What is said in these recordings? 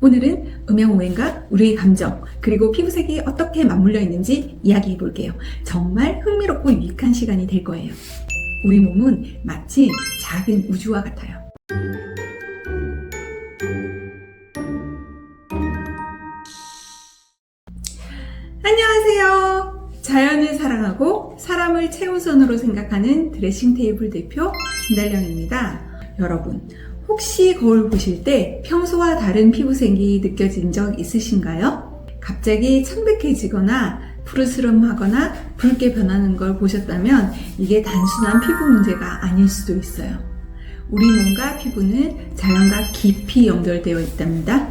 오늘은 음양오행과 우리의 감정, 그리고 피부색이 어떻게 맞물려 있는지 이야기해 볼게요. 정말 흥미롭고 유익한 시간이 될 거예요. 우리 몸은 마치 작은 우주와 같아요. 안녕하세요. 자연을 사랑하고 사람을 최우선으로 생각하는 드레싱 테이블 대표 김달령입니다. 여러분, 혹시 거울 보실 때 평소와 다른 피부색이 느껴진 적 있으신가요? 갑자기 창백해지거나 푸르스름하거나 붉게 변하는 걸 보셨다면 이게 단순한 피부 문제가 아닐 수도 있어요. 우리 몸과 피부는 자연과 깊이 연결되어 있답니다.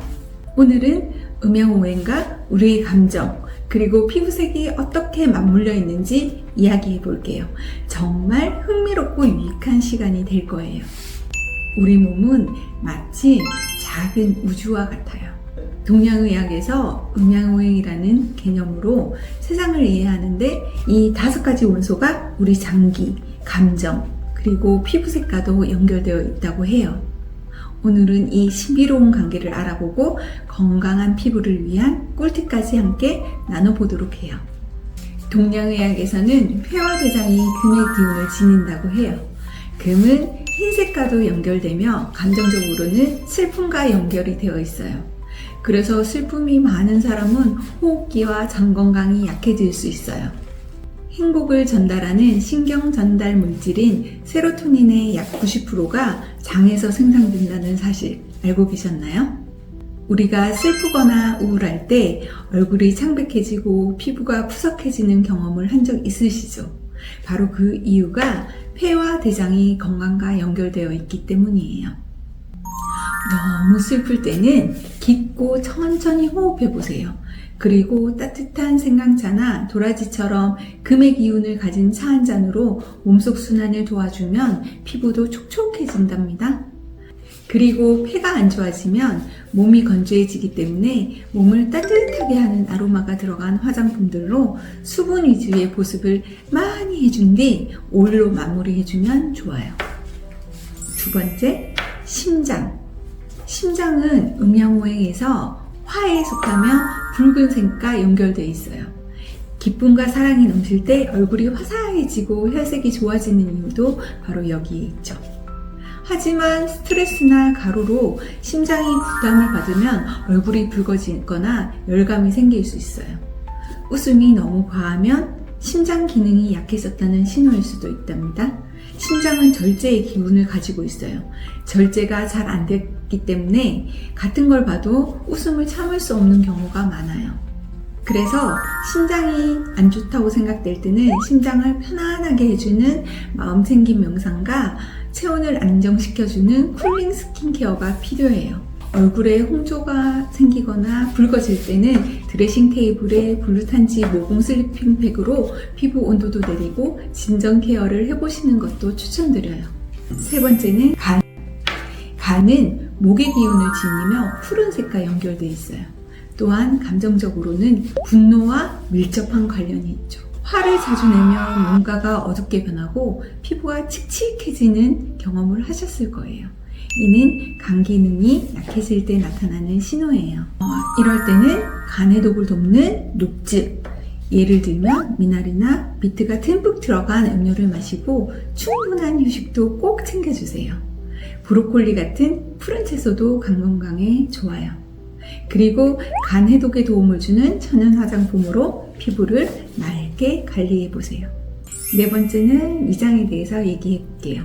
오늘은 음양오행과 우리의 감정, 그리고 피부색이 어떻게 맞물려 있는지 이야기해 볼게요. 정말 흥미롭고 유익한 시간이 될 거예요. 우리 몸은 마치 작은 우주와 같아요. 동양의학에서 음양오행이라는 개념으로 세상을 이해하는데 이 다섯 가지 원소가 우리 장기, 감정, 그리고 피부색과도 연결되어 있다고 해요. 오늘은 이 신비로운 관계를 알아보고 건강한 피부를 위한 꿀팁까지 함께 나눠보도록 해요. 동양의학에서는 폐와 대장이 금의 기운을 지닌다고 해요. 금은 흰색과도 연결되며 감정적으로는 슬픔과 연결이 되어 있어요. 그래서 슬픔이 많은 사람은 호흡기와 장 건강이 약해질 수 있어요. 행복을 전달하는 신경 전달 물질인 세로토닌의 약 90%가 장에서 생산된다는 사실 알고 계셨나요? 우리가 슬프거나 우울할 때 얼굴이 창백해지고 피부가 푸석해지는 경험을 한 적 있으시죠? 바로 그 이유가 폐와 대장이 건강과 연결되어 있기 때문이에요. 너무 슬플 때는 깊고 천천히 호흡해 보세요. 그리고 따뜻한 생강차나 도라지처럼 금의 기운을 가진 차 한 잔으로 몸속 순환을 도와주면 피부도 촉촉해진답니다. 그리고 폐가 안 좋아지면 몸이 건조해지기 때문에 몸을 따뜻하게 하는 아로마가 들어간 화장품들로 수분 위주의 보습을 많이 해준 뒤 오일로 마무리해주면 좋아요. 두 번째, 심장. 심장은 음양오행에서 화에 속하며 붉은색과 연결되어 있어요. 기쁨과 사랑이 넘칠 때 얼굴이 화사해지고 혈색이 좋아지는 이유도 바로 여기에 있죠. 하지만 스트레스나 가로로 심장이 부담을 받으면 얼굴이 붉어지거나 열감이 생길 수 있어요. 웃음이 너무 과하면 심장 기능이 약해졌다는 신호일 수도 있답니다. 심장은 절제의 기운을 가지고 있어요. 절제가 잘 안 됐기 때문에 같은 걸 봐도 웃음을 참을 수 없는 경우가 많아요. 그래서 심장이 안 좋다고 생각될 때는 심장을 편안하게 해주는 마음 챙김 명상과 체온을 안정시켜주는 쿨링 스킨케어가 필요해요. 얼굴에 홍조가 생기거나 붉어질 때는 드레싱 테이블에 블루탄지 모공 슬리핑 팩으로 피부 온도도 내리고 진정 케어를 해보시는 것도 추천드려요. 세 번째는 간. 간은 목의 기운을 지니며 푸른색과 연결되어 있어요. 또한 감정적으로는 분노와 밀접한 관련이 있죠. 화를 자주 내면 뭔가가 어둡게 변하고 피부가 칙칙해지는 경험을 하셨을 거예요. 이는 간 기능이 약해질 때 나타나는 신호예요. 어, 이럴 때는 간의 독을 돕는 녹즙, 예를 들면 미나리나 비트가 듬뿍 들어간 음료를 마시고 충분한 휴식도 꼭 챙겨주세요. 브로콜리 같은 푸른 채소도 간 건강에 좋아요. 그리고 간 해독에 도움을 주는 천연 화장품으로 피부를 맑게 관리해 보세요. 네 번째는 위장에 대해서 얘기해 볼게요.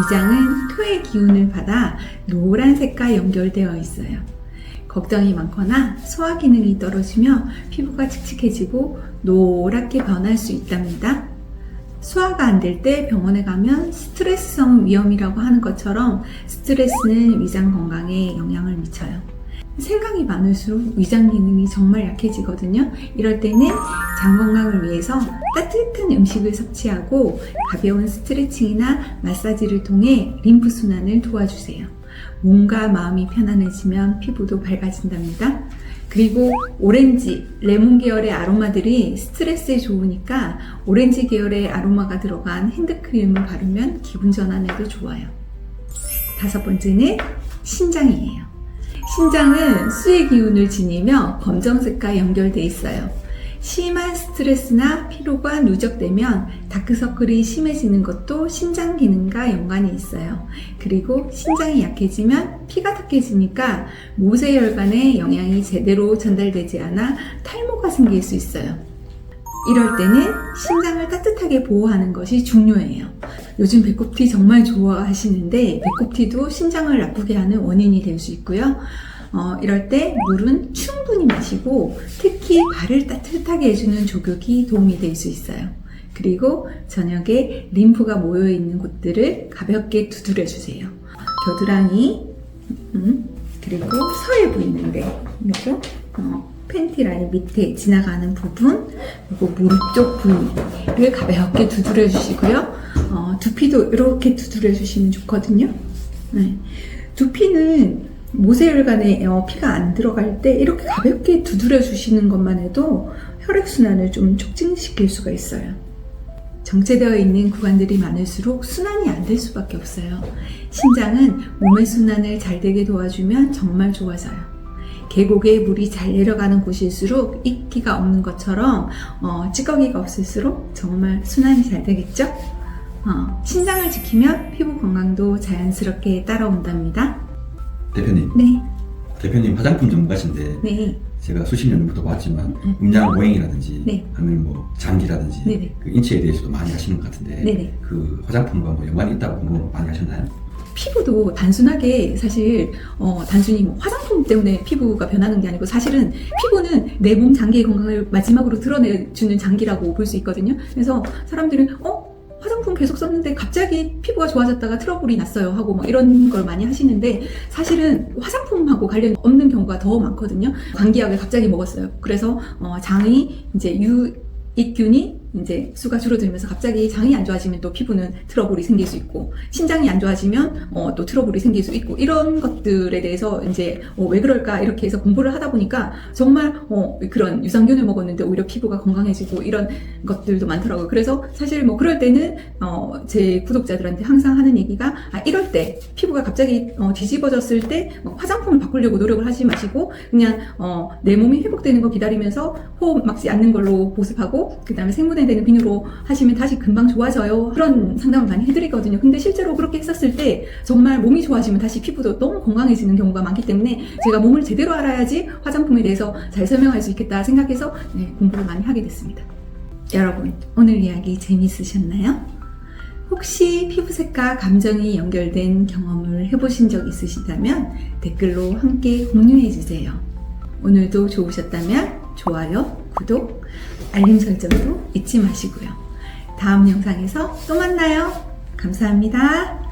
위장은 토의 기운을 받아 노란색과 연결되어 있어요. 걱정이 많거나 소화 기능이 떨어지며 피부가 칙칙해지고 노랗게 변할 수 있답니다. 소화가 안 될 때 병원에 가면 스트레스성 위염이라고 하는 것처럼 스트레스는 위장 건강에 영향을 미쳐요. 생각이 많을수록 위장 기능이 정말 약해지거든요. 이럴 때는 장 건강을 위해서 따뜻한 음식을 섭취하고 가벼운 스트레칭이나 마사지를 통해 림프 순환을 도와주세요. 몸과 마음이 편안해지면 피부도 밝아진답니다. 그리고 오렌지, 레몬 계열의 아로마들이 스트레스에 좋으니까 오렌지 계열의 아로마가 들어간 핸드크림을 바르면 기분 전환에도 좋아요. 다섯 번째는 신장이에요. 신장은 수의 기운을 지니며 검정색과 연결돼 있어요. 심한 스트레스나 피로가 누적되면 다크서클이 심해지는 것도 신장 기능과 연관이 있어요. 그리고 신장이 약해지면 피가 탁해지니까 모세혈관에 영양이 제대로 전달되지 않아 탈모가 생길 수 있어요. 이럴 때는 신장을 따뜻하게 보호하는 것이 중요해요. 요즘 배꼽티 정말 좋아하시는데 배꼽티도 신장을 나쁘게 하는 원인이 될 수 있고요. 어, 이럴 때 물은 충분히 마시고 특히 발을 따뜻하게 해주는 족욕이 도움이 될 수 있어요. 그리고 저녁에 림프가 모여 있는 곳들을 가볍게 두드려 주세요. 겨드랑이, 음, 그리고 서해 보이는데, 그죠? 어, 팬티 라인 밑에 지나가는 부분, 그리고 무릎 쪽 부위를 가볍게 두드려 주시고요. 어, 두피도 이렇게 두드려 주시면 좋거든요. 네. 두피는 모세혈관에 어, 피가 안 들어갈 때 이렇게 가볍게 두드려 주시는 것만 해도 혈액순환을 좀 촉진시킬 수가 있어요. 정체되어 있는 구간들이 많을수록 순환이 안 될 수밖에 없어요. 신장은 몸의 순환을 잘 되게 도와주면 정말 좋아져요. 계곡에 물이 잘 내려가는 곳일수록 이끼가 없는 것처럼 어, 찌꺼기가 없을수록 정말 순환이 잘 되겠죠? 어, 신장을 지키면 피부 건강도 자연스럽게 따라온답니다. 대표님, 네, 대표님 화장품 전문가신데 네, 제가 수십 년부터 봤지만 음. 음양 보행이라든지 네. 아니면 뭐 장기라든지 네네. 그 인체에 대해서도 많이 하시는 것 같은데 네네. 그 화장품과 뭐 연관이 있다고 뭐 많이 하셨나요? 피부도 단순하게 사실 어, 단순히 뭐 화장품 때문에 피부가 변하는 게 아니고 사실은 피부는 내 몸 장기의 건강을 마지막으로 드러내주는 장기라고 볼 수 있거든요. 그래서 사람들은 어 화장품 계속 썼는데 갑자기 피부가 좋아졌다가 트러블이 났어요 하고 막 이런 걸 많이 하시는데 사실은 화장품하고 관련 없는 경우가 더 많거든요. 감기약을 갑자기 먹었어요. 그래서 어, 장이 이제 유익균이 이제 수가 줄어들면서 갑자기 장이 안 좋아지면 또 피부는 트러블이 생길 수 있고 신장이 안 좋아지면 어, 또 트러블이 생길 수 있고 이런 것들에 대해서 이제 어, 왜 그럴까 이렇게 해서 공부를 하다 보니까 정말 어, 그런 유산균을 먹었는데 오히려 피부가 건강해지고 이런 것들도 많더라고요. 그래서 사실 뭐 그럴 때는 어, 제 구독자들한테 항상 하는 얘기가 아, 이럴 때 피부가 갑자기 어, 뒤집어졌을 때뭐 화장품을 바꾸려고 노력을 하지 마시고 그냥 어, 내 몸이 회복되는 거 기다리면서 호흡 막지 않는 걸로 보습하고 그 다음에 생 분해 되는 비누로 하시면 다시 금방 좋아져요. 그런 상담을 많이 해드리거든요. 근데 실제로 그렇게 했었을 때 정말 몸이 좋아지면 다시 피부도 너무 건강해지는 경우가 많기 때문에 제가 몸을 제대로 알아야지 화장품에 대해서 잘 설명할 수 있겠다 생각해서 네, 공부를 많이 하게 됐습니다. 여러분, 오늘 이야기 재미있으셨나요? 혹시 피부색과 감정이 연결된 경험을 해보신 적 있으시다면 댓글로 함께 공유해주세요. 오늘도 좋으셨다면 좋아요, 구독, 알림 설정도 잊지 마시고요. 다음 영상에서 또 만나요. 감사합니다.